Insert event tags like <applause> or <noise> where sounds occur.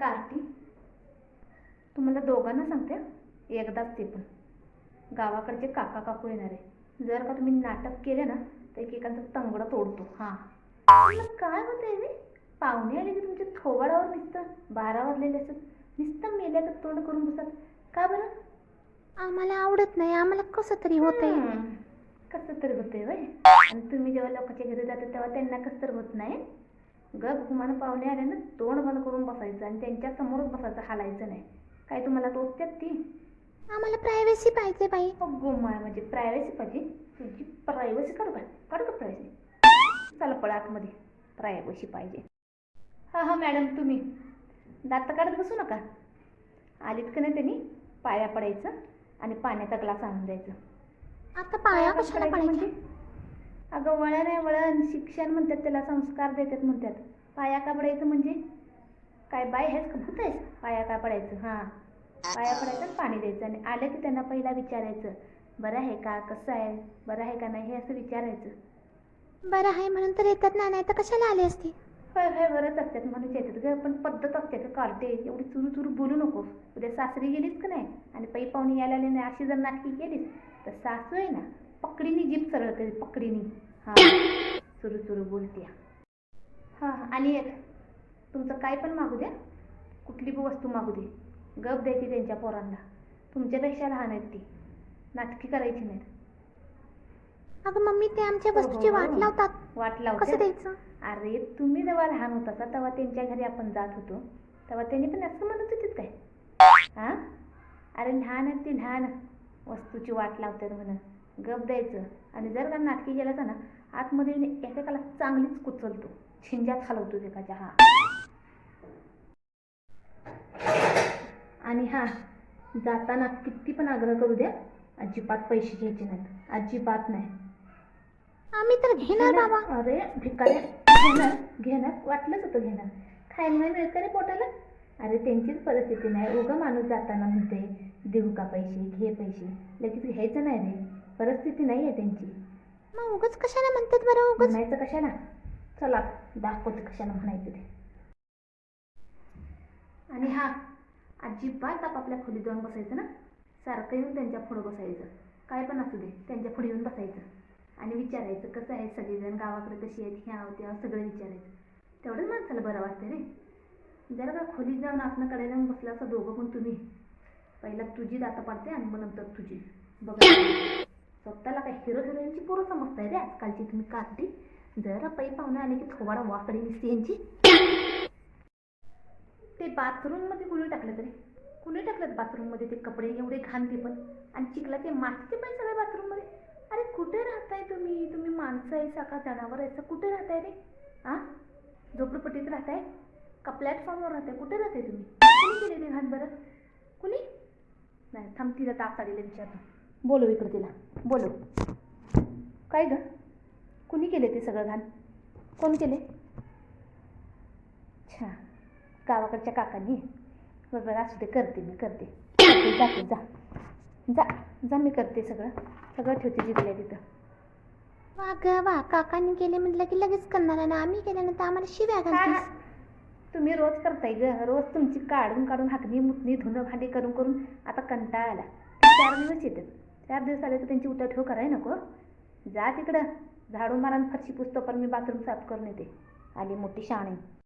Carti तुम्हाला दोघांना सांगते एकदाच ते पण. गावाकडचे काका काकू येणार. आहे जर का तुम्ही नाटक केले ना तर एकेकांचं तंगडं तोडतो. हां. काय होतंय रे पाहुणे आले की तुमच्या थोबाडावर नुसतं. बारा वाजलेले असत नुसतं मेल्याचं तोंड करून बसत का बरं? आम्हाला आवडत नाही. आम्हाला कसं तरी होतंय. कसं तर होतंय वय आणि तुम्ही जेव्हा लोकांच्या घरी जाता तेव्हा त्यांना कसं तर होत नाही? गप गुमान पाहुणे आले ना तोंड बंद करून बसायचं आणि त्यांच्या समोरच बसायचं हालायचं नाही. काय तुम्हाला टोचत्यात ती? आम्हाला प्रायव्हसी पाहिजे बाई. गुमाय म्हणजे प्रायव्हसी पाहिजे? तुझी प्रायव्हसी काढू का? काढू का प्रायव्हसी चला पळा आतमध्ये. प्रायव्हसी पाहिजे. हां हां मॅडम तुम्ही. दात काढत बसू नका. आलीत का नाही त्यांनी? पाया पडायचं आणि पाण्याचा ग्लास आणून द्यायचं. आता पाया कशाला म्हणजे? अगं वळण आहे वळण. शिक्षण म्हणतात त्याला संस्कार देतात म्हणतात. पाया का पडायचं म्हणजे? काय बाय का? भूत आहेस? पाया का पडायचं हां. पाया पडायचं पाणी द्यायचं. आणि आलं की त्यांना पहिला विचारायचं बरं आहे का? कसं आहे? बरं आहे का नाही? हे असं विचारायचं. बरं आहे म्हणून तर येतात ना नाही तर कशाला आले असते? होय होय बरंच असतात. म्हणून येतात ग. पण पद्धत असते का कार्टे एवढी चुरू चुरू बोलू नको उद्या सासरी गेलीस का नाही? आणि पै पाहुणे यायला आले नाही अशी जर नाटकी केलीस तर सासू आहे ना पकडीनी जीप सरळ करेल पकडीनी. हां. चुरू चुरू बोलते हां हां आणि एक तुमचं काय पण मागू द्या. कुठली पण वस्तू मागू दे. गप द्यायची त्यांच्या पोरांना. तुमच्यापेक्षा लहान आहेत ती. नाटकी करायची नाहीत. अगं मम्मी ते आमच्या वस्तूची हो, हो. वाट लावतात. वाट कसं लावते द्यायचं? अरे तुम्ही जेव्हा लहान होता तेव्हा त्यांच्या घरी आपण जात होतो. तेव्हा त्यांनी पण असं म्हणत होतीत काय? हां? अरे लहान आहेत ती लहान. वस्तूची वाट लावतात म्हणून. गप द्यायचं. आणि जर का नाटकी केलं ना आतमध्ये एकेकाला चांगलीच कुचलतो. झिंजात हलवतो एकाच्या हा. आणि हा जाताना किती पण आग्रह करू द्या अजिबात पैसे घ्यायचे नाहीत. अजिबात नाही. आम्ही तर घेणार बाबा. अरे भिकाऱ्या घेणार घेणार. वाटलंच होतं घेणार. खायला नाही मिळत रे पोटाला? अरे त्यांचीच परिस्थिती नाही. उगा माणूस जाताना म्हणते देऊ का पैसे घे पैसे. लगेच घ्यायचं नाही रे. परिस्थिती नाही आहे त्यांची. मग उगाच कशाला म्हणतात बरं उगाच? म्हणायचं कशाला? चला दाखवते कशाला म्हणायचं ते. आणि हा अजिबात आपापल्या खोलीत जाऊन बसायचं ना? सारखं येऊन त्यांच्या पुढं बसायचं. काय पण असू दे त्यांच्या पुढे येऊन बसायचं. आणि विचारायचं कसं आहे सगळेजण? गावाकडे कशी आहेत? ह्या त्या सगळं विचारायचं. तेवढंच माणसाला बरं वाटतं रे. जरा का खोलीत जाऊन आसनं कडेला येऊन बसला असं दोघं पण तुम्ही. पहिला तुझी दाता पाडते आणि मग नंतर तुझी. बघा. स्वतःला काय हिरो हिरोईनची पोरं समजताय रे आजकालची तुम्ही कार्टी जरा पै पाहुणे आले की थोबाडा वाकडे दिसते यांची. ते बाथरूममध्ये कुणी टाकलं तरी? कुणी टाकलं बाथरूममध्ये ते कपडे एवढे घाण ते पण? आणि चिखलाचे मातीचे पण सगळे बाथरूममध्ये अरे कुठे राहताय तुम्ही? तुम्ही माणसं आहे का जनावर आहे कुठे राहताय रे? हां झोपडपट्टीत राहताय? का प्लॅटफॉर्मवर राहताय? कुठे राहताय तुम्ही? कुणी केलेली घाण बरं? कुणी? नाही थांब तिला ताप आलेलं विचारतो. बोलव इकडं तिला. बोलव. काय ग? कुणी केले ते सगळं घाण? कोण केले अच्छा गावाकडच्या काकांनी. बरं बरं असू दे करते मी करते. <coughs> जाते जा. जा जा मी करते सगळं. सगळं ठेवते जिथल्या तिथं. वा ग वा काकांनी केले म्हटलं की लगेच करणार आणि आम्ही केल्यानंतर आम्हाला शिव्या. घालतीस. तुम्ही रोज करताय ग. रोज तुमची काढून काढून हाकणी मुतणी धुणं भांडी करून करून आता कंटाळा आला. चार दिवस येतात. चार दिवस आले तर त्यांची उठाठेव कराय नको. जा तिकडं. झाडू मारा फरशी पुसतो पण मी बाथरूम साफ करून येते. आली मोठी शाणे.